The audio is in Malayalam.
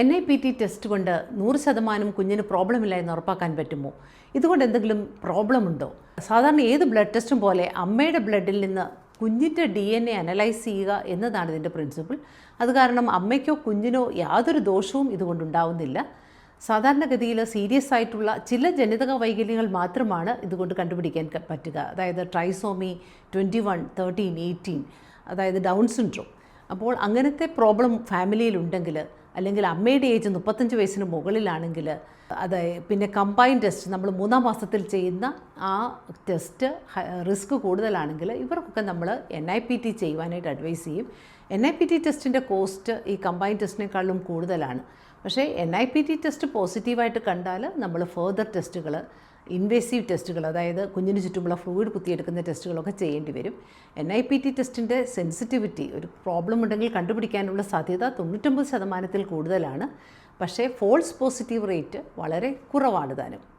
N I P T test കൊണ്ട് നൂറ് ശതമാനം കുഞ്ഞിന് പ്രോബ്ലം ഇല്ല എന്ന് ഉറപ്പാക്കാൻ പറ്റുമോ? ഇതുകൊണ്ട് എന്തെങ്കിലും പ്രോബ്ലം ഉണ്ടോ? സാധാരണ ഏത് ബ്ലഡ് ടെസ്റ്റും പോലെ അമ്മയുടെ ബ്ലഡിൽ നിന്ന് കുഞ്ഞിന്റെ ഡി എൻ എ അനലൈസ് ചെയ്യുക എന്നതാണ് ഇതിന്റെ പ്രിൻസിപ്പിൾ അത് കാരണം അമ്മയ്ക്കോ കുഞ്ഞിനോ യാതൊരു ദോഷവും ഇതുകൊണ്ടുണ്ടാവുന്നില്ല സാധാരണഗതിയിൽ സീരിയസ് ആയിട്ടുള്ള ചില ജനിതക വൈകല്യങ്ങൾ മാത്രമാണ് ഇതുകൊണ്ട് കണ്ടുപിടിക്കാൻ പറ്റുക. അതായത് trisomy twenty one thirteen eighteen അതായത് ഡൗൺ സിൻഡ്രോം അപ്പോൾ അങ്ങനത്തെ പ്രോബ്ലം ഫാമിലിയിലുണ്ടെങ്കിൽ അല്ലെങ്കിൽ അമ്മയുടെ ഏജ് മുപ്പത്തഞ്ച് വയസ്സിന് മുകളിലാണെങ്കിൽ അത് പിന്നെ കമ്പൈൻ ടെസ്റ്റ് നമ്മൾ മൂന്നാം മാസത്തിൽ ചെയ്യുന്ന ആ ടെസ്റ്റ് റിസ്ക് കൂടുതലാണെങ്കിൽ ഇവർക്കൊക്കെ നമ്മൾ എൻ ഐ പി ടി ചെയ്യുവാനായിട്ട് അഡ്വൈസ് ചെയ്യും. എൻ ഐ പി ടി ടെസ്റ്റിന്റെ കോസ്റ്റ് ഈ കമ്പൈൻ ടെസ്റ്റിനേക്കാളും കൂടുതലാണ്. പക്ഷേ N I P T test പോസിറ്റീവായിട്ട് കണ്ടാൽ നമ്മൾ ഫേർദർ ടെസ്റ്റുകൾ ഇൻവേസീവ് ടെസ്റ്റുകൾ അതായത് കുഞ്ഞിന് ചുറ്റുമുള്ള ഫ്ലൂയിഡ് കുത്തിയെടുക്കുന്ന ടെസ്റ്റുകളൊക്കെ ചെയ്യേണ്ടി വരും. എൻ ഐ പി ടി ടെസ്റ്റിന്റെ സെൻസിറ്റിവിറ്റി ഒരു പ്രോബ്ലം ഉണ്ടെങ്കിൽ കണ്ടുപിടിക്കാനുള്ള സാധ്യത തൊണ്ണൂറ്റൊമ്പത് ശതമാനത്തിൽ കൂടുതലാണ്. പക്ഷേ ഫോൾസ് പോസിറ്റീവ് റേറ്റ് വളരെ കുറവാണ് താനും.